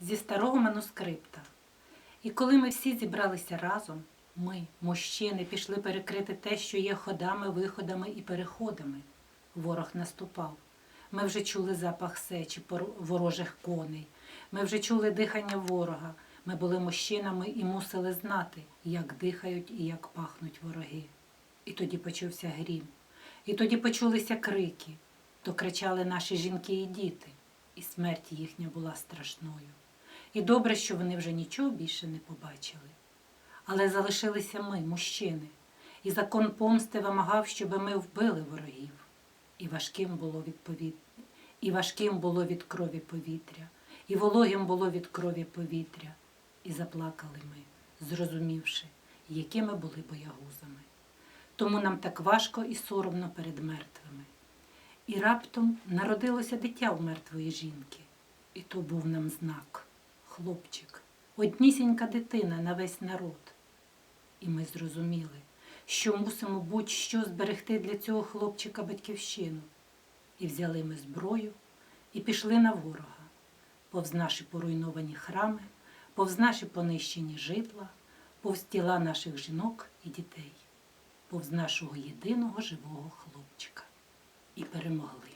зі старого манускрипта. І коли ми всі зібралися разом, ми, мужчини, пішли перекрити те, що є ходами, виходами і переходами. Ворог наступав. Ми вже чули запах сечі ворожих коней. Ми вже чули дихання ворога. Ми були мужчинами і мусили знати, як дихають і як пахнуть вороги. І тоді почувся грім. І тоді почулися крики. То кричали наші жінки і діти, і смерть їхня була страшною. І добре, що вони вже нічого більше не побачили. Але залишилися ми, мужчини, і закон помсти вимагав, щоб ми вбили ворогів. І важким було відповід... і важким було від крові повітря, і вологим було від крові повітря. І заплакали ми, зрозумівши, якими були боягузами. Тому нам так важко і соромно перед мертвими. І раптом народилося дитя у мертвої жінки, і то був нам знак, хлопчик, однісінька дитина на весь народ. І ми зрозуміли, що мусимо будь-що зберегти для цього хлопчика батьківщину. І взяли ми зброю і пішли на ворога, повз наші поруйновані храми, повз наші понищені житла, повз тіла наших жінок і дітей, повз нашого єдиного живого хлопчика. І перемогли.